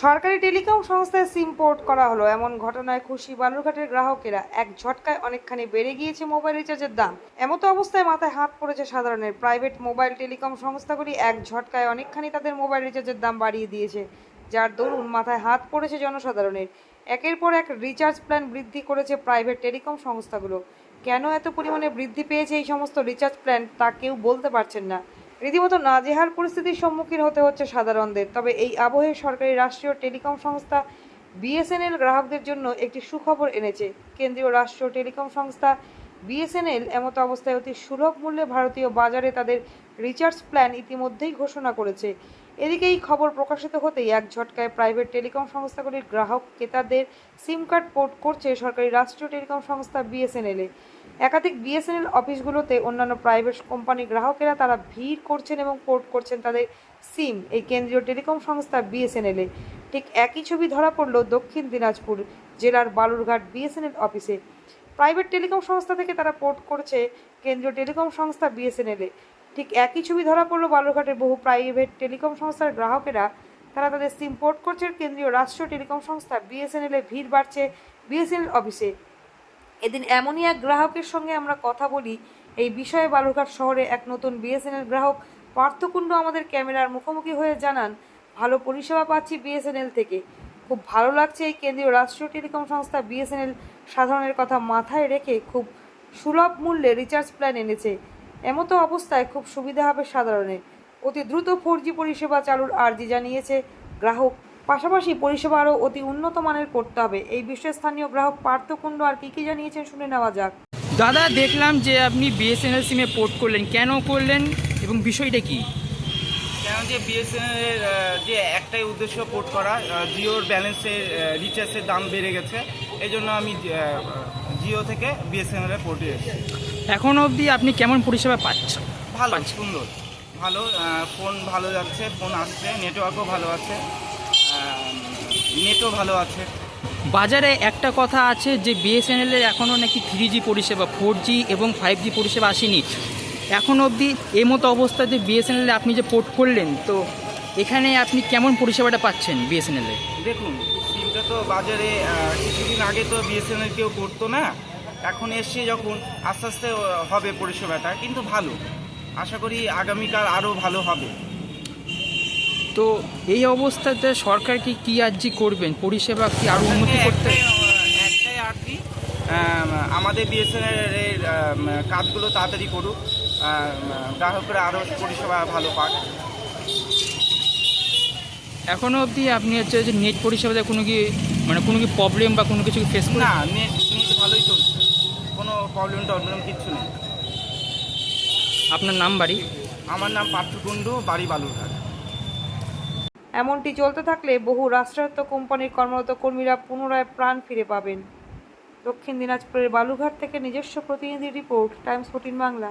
সরকারি টেলিকম সংস্থায় সিম পোর্ট করা হলো। এমন ঘটনায় খুশি বালুরঘাটের গ্রাহকেরা এক ঝটকায় অনেকখানি বেড়ে গিয়েছে মোবাইল রিচার্জের দাম। এমতো অবস্থায় মাথায় হাত পড়েছে সাধারণের। প্রাইভেট মোবাইল টেলিকম সংস্থাগুলি এক ঝটকায় অনেকখানি তাদের মোবাইল রিচার্জের দাম বাড়িয়ে দিয়েছে, যার দরুন মাথায় হাত পড়েছে জনসাধারণের। একের পর এক রিচার্জ প্ল্যান বৃদ্ধি করেছে প্রাইভেট টেলিকম সংস্থাগুলো। কেন এত পরিমাণে বৃদ্ধি পেয়েছে এই সমস্ত রিচার্জ প্ল্যান তা কেউ বলতে পারছেন না। রীতিমতো নাজেহাল পরিস্থিতির সম্মুখীন হতে হচ্ছে সাধারণদের। তবে এই আবহে সরকারি রাষ্ট্রীয় টেলিকম সংস্থা বিএসএনএল গ্রাহকদের জন্য একটি সুখবর এনেছে। কেন্দ্রীয় রাষ্ট্রীয় টেলিকম সংস্থা বিএসএনএল এমতো অবস্থায় অতি সুলভ মূল্যে ভারতীয় বাজারে তাদের রিচার্জ প্ল্যান ইতিমধ্যেই ঘোষণা করেছে। এদিকে এই খবর প্রকাশিত হতেই এক ঝটকায় প্রাইভেট টেলিকম সংস্থাগুলির গ্রাহক ক্রেতাদের সিম কার্ড পোর্ট করছে সরকারি রাষ্ট্রীয় টেলিকম সংস্থা বিএসএনএলে একাধিক বিএসএনএল অফিসগুলোতে অন্যান্য প্রাইভেট কোম্পানি গ্রাহকেরা তারা ভিড় করছেন এবং পোর্ট করছেন তাদের সিম এই কেন্দ্রীয় টেলিকম সংস্থা বিএসএনএলে ঠিক একই ছবি ধরা পড়ল দক্ষিণ দিনাজপুর জেলার বালুরঘাট বিএসএনএল অফিসে। প্রাইভেট টেলিকম সংস্থা থেকে তারা পোর্ট করছে কেন্দ্রীয় টেলিকম সংস্থা বিএসএনএলে ঠিক একই ছবি ধরা পড়ল বালুরঘাটের বহু প্রাইভেট টেলিকম সংস্থার গ্রাহকেরা। তারা তাদের সিম পোর্ট করছে কেন্দ্রীয় রাষ্ট্রীয় টেলিকম সংস্থা বিএসএনএলে ভিড় বাড়ছে বিএসএনএল অফিসে এদিন এমনই এক গ্রাহকের সঙ্গে আমরা কথা বলি। এই বিষয়ে বালুরঘাট শহরে এক নতুন বিএসএনএল গ্রাহক পার্থকুণ্ড আমাদের ক্যামেরার মুখোমুখি হয়ে জানান, ভালো পরিষেবা পাচ্ছি বিএসএনএল থেকে। খুব ভালো লাগছে এই কেন্দ্রীয় রাষ্ট্রীয় টেলিকম সংস্থা বিএসএনএল সাধারণের কথা মাথায় রেখে খুব সুলভ মূল্যে রিচার্জ প্ল্যান এনেছে। এমতো অবস্থায় খুব সুবিধা হবে সাধারণের অতি দ্রুত ফোর জি পরিষেবা চালুর আর্জি জানিয়েছে গ্রাহক। পাশাপাশি পরিষেবা আরও অতি উন্নত মানের করতে হবে। এই বিষয়ে স্থানীয় গ্রাহক পার্থকুণ্ড আর কী কী জানিয়েছেন শুনে নেওয়া যাক। দাদা দেখলাম যে আপনি বিএসএনএল সিমে পোর্ট করলেন। কেন করলেন এবং বিষয়টা কি? কেন যে বিএসএনএলের যে একটাই উদ্দেশ্য পোর্ট করা জিওর ব্যালেন্সের রিচার্জের দাম বেড়ে গেছে। এই জন্য আমি জিও থেকে বিএসএনএল এ পোর্টে এসেছি। এখন অবধি আপনি কেমন পরিষেবা পাচ্ছেন? ভালো। সুন্দর। ভালো ফোন ভালো যাচ্ছে ফোন আসছে নেটওয়ার্কও ভালো আছে নেটও ভালো আছে। বাজারে একটা কথা আছে যে বিএসএনএল এর এখনও নাকি থ্রি জি পরিষেবা ফোর জি এবং ফাইভ জি পরিষেবা আসেনি। এখন অবধি এই মতো অবস্থাতে বিএসএনএল আপনি যে পোর্ট করলেন তো এখানে আপনি কেমন পরিষেবাটা পাচ্ছেন বিএসএনএল এ? দেখুন সিমটা তো বাজারে কিছুদিন আগে তো বিএসএনএল কেউ করতো না। এখন এসছে যখন আস্তে আস্তে হবে পরিষেবাটা কিন্তু ভালো। আশা করি আগামীকাল আরও ভালো হবে। তো এই অবস্থাতে সরকার কি কী আর্জি করবেন? পরিষেবা কি আরও উন্নতি করতে একটাই, আম, আমাদের বিএসএনএল এর কাজগুলো তাড়াতাড়ি করুক। গ্রাহকরা আরও পরিষেবা ভালো পাক। এখনও অবধি আপনি হচ্ছে যে নেট পরিষেবাতে কোনো কি মানে কোনো কি প্রবলেম বা কোনো কিছু ফেস না নেট নেট ভালোই চলছে। প্রবলেম টবলেম কিচ্ছু নেই। আপনার নাম বাড়ি? আমার নাম পার্থকুণ্ডু বাড়ি বালুরঘাট। এমনটি চলতে থাকলে বহু রাষ্ট্রায়ত্ত কোম্পানির কর্মরত কর্মীরা পুনরায় প্রাণ ফিরে পাবেন। দক্ষিণ দিনাজপুরের বালুঘাট থেকে নিজস্ব প্রতিনিধি রিপোর্ট টাইমস ফোর্টিন বাংলা।